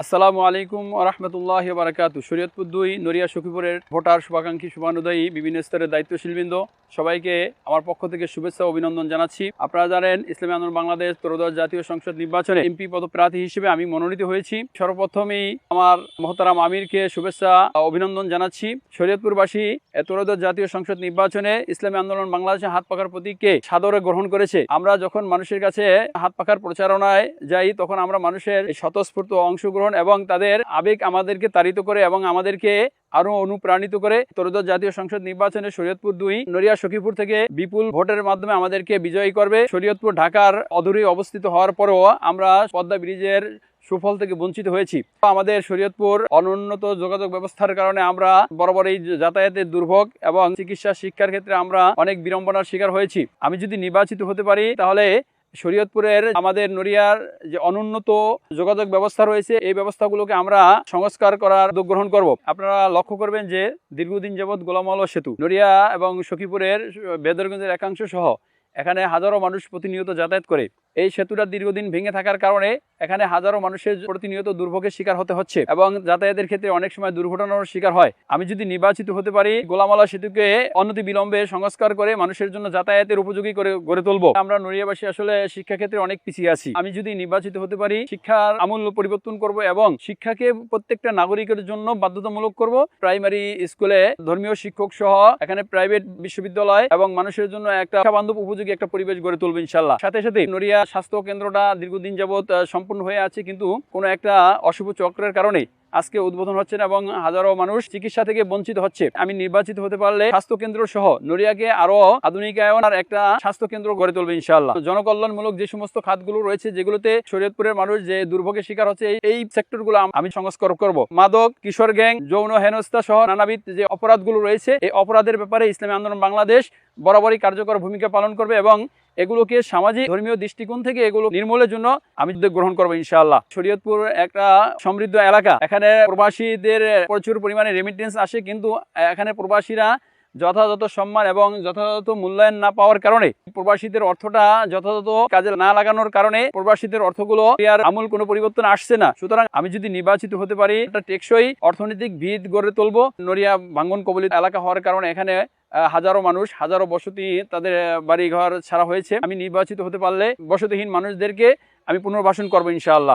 আসসালামু আলাইকুম রহমতুল্লাহ বারাকাতু শরীয়তপুর দুই নড়িয়া সখীপুরের ভোটার শুভাকাঙ্ক্ষী শুভানুদায়ী বিভিন্ন স্তরের দায়িত্বশীলবৃন্দ সবাইকে আমার পক্ষ থেকে শুভেচ্ছা অভিনন্দন জানাচ্ছি। আপনারা জানেন, ইসলামী আন্দোলন বাংলাদেশ ত্রয়োদশ জাতীয় সংসদ নির্বাচনে এমপি পদপ্রার্থী হিসেবে আমি মনোনীত হয়েছি। সর্বপ্রথমেই আমার মহতারাম আমিরকে শুভেচ্ছা অভিনন্দন জানাচ্ছি। শরীয়তপুরবাসী এ ত্রয়োদশ জাতীয় সংসদ নির্বাচনে ইসলামী আন্দোলন বাংলাদেশে হাত পাকার প্রতীককে সাদরে গ্রহণ করেছে। আমরা যখন মানুষের কাছে হাত পাকার প্রচারণায় যাই, তখন আমরা মানুষের স্বতঃস্ফূর্ত অংশগ্রহণ এবং তাদের আবেগ আমাদেরকে তাড়িত করে এবং আমাদেরকে আরও অনুপ্রাণিত করে ত্রয়োদশ জাতীয় সংসদ নির্বাচনে শরীয়তপুর দুই, নড়িয়া সখীপুর থেকে বিপুল ভোটের মাধ্যমে আমাদেরকে বিজয়ী করবে। শরীয়তপুর, ঢাকার অদূরে অবস্থিত হওয়ার পরও আমরা পদ্মা ব্রিজের সুফল থেকে বঞ্চিত হয়েছি। আমাদের শরীয়তপুর অনুন্নত যোগাযোগ ব্যবস্থার কারণে আমরা বরাবর এই যাতায়াতের দুর্ভোগ এবং চিকিৎসা শিক্ষার ক্ষেত্রে আমরা অনেক বিড়ম্বনার শিকার হয়েছি। আমি যদি নির্বাচিত হতে পারি, তাহলে শরীয়তপুরের আমাদের নড়িয়ার যে অনুন্নত যোগাযোগ ব্যবস্থা রয়েছে, এই ব্যবস্থাগুলোকে আমরা সংস্কার করার উদ্যোগ গ্রহণ করব। আপনারা লক্ষ্য করবেন যে দীর্ঘদিন যাবৎ গোলামল সেতু, নড়িয়া এবং সখীপুরের বেদরগঞ্জের একাংশ সহ এখানে হাজারো মানুষ প্রতিনিয়ত যাতায়াত করে। এই সেতুটা দীর্ঘদিন ভেঙে থাকার কারণে এখানে হাজারো মানুষের প্রতিনিয়ত দুর্ভোগের শিকার হতে হচ্ছে এবং যাতায়াতের ক্ষেত্রে অনেক সময় দুর্ঘটনার শিকার হয়। আমি যদি নির্বাচিত হতে পারি, গোলামালা সেতুকে অনতি বিলম্বে সংস্কার করে মানুষের জন্য যাতায়াতের উপযোগী করে, গড়ে তুলবো। আমরা নড়িয়াবাসী আসলে শিক্ষা ক্ষেত্রে অনেক পিছিয়ে আছি। আমি যদি নির্বাচিত হতে পারি, শিক্ষার আমূল পরিবর্তন করব এবং শিক্ষাকে প্রত্যেকটা নাগরিকের জন্য বাধ্যতামূলক করব। প্রাইমারি স্কুলে ধর্মীয় শিক্ষক সহ এখানে প্রাইভেট বিশ্ববিদ্যালয় এবং মানুষের জন্য একটা বান্ধব উপযোগী একটা পরিবেশ গড়ে তুলবো ইনশাল্লাহ সাথে সাথে নড়িয়া স্বাস্থ্য কেন্দ্রটা দীর্ঘদিন যাবৎ সম্পূর্ণ হয়ে আছে, কিন্তু কোনো একটা অশুভ চক্রের কারণে আজকে উদ্বোধন হচ্ছে না এবং হাজারো মানুষ চিকিৎসা থেকে বঞ্চিত হচ্ছে। আমি নির্বাচিত হতে পারলে স্বাস্থ্য কেন্দ্র সহ নড়িয়াকে আরও আধুনিকায়ন আর একটা স্বাস্থ্য কেন্দ্র গড়ে তুলবে ইনশাল্লাহ জনকল্যাণমূলক যে সমস্ত খাতগুলো রয়েছে, যেগুলোতে শরীয়তপুরের মানুষ যে দুর্ভোগের শিকার হচ্ছে, এই- এই সেক্টরগুলো আমি সংস্কার করব। মাদক, কিশোর গ্যাং, যৌন হেনস্থা সহ নানাবিধ যে অপরাধগুলো রয়েছে, এই অপরাধের ব্যাপারে ইসলামী আন্দোলন বাংলাদেশ বরাবরই কার্যকর ভূমিকা পালন করবে এবং এগুলোকে সামাজিক, ধর্মীয় দৃষ্টিকোণ থেকে এগুলো নির্মূলের জন্য আমি গ্রহণ করব ইনশাআল্লাহ। শরীয়তপুর একটা সমৃদ্ধ এলাকা। এখানে প্রবাসীদের প্রচুর পরিমাণে রেমিটেন্স আসে, কিন্তু এখানে প্রবাসীরা যথাযথ সম্মান এবং যথাযথ মূল্যায়ন না পাওয়ার কারণে প্রবাসীদের অর্থটা যথাযথ কাজে না লাগানোর কারণে প্রবাসীদের অর্থগুলো আর আমূল কোনো পরিবর্তন আসছে না। সুতরাং আমি যদি নির্বাচিত হতে পারি একটা টেকসই অর্থনৈতিক ভিত গড়ে তুলবো। নড়িয়া ভাঙ্গন কবলিত এলাকা হওয়ার কারণে এখানে হাজারো মানুষ, হাজারো বসতি তাদের বাড়ি ঘর ছাড়া হয়েছে। আমি নির্বাচিত হতে পারলে বসতিহীন মানুষদেরকে আমি পুনর্বাসন করব ইনশাআল্লাহ।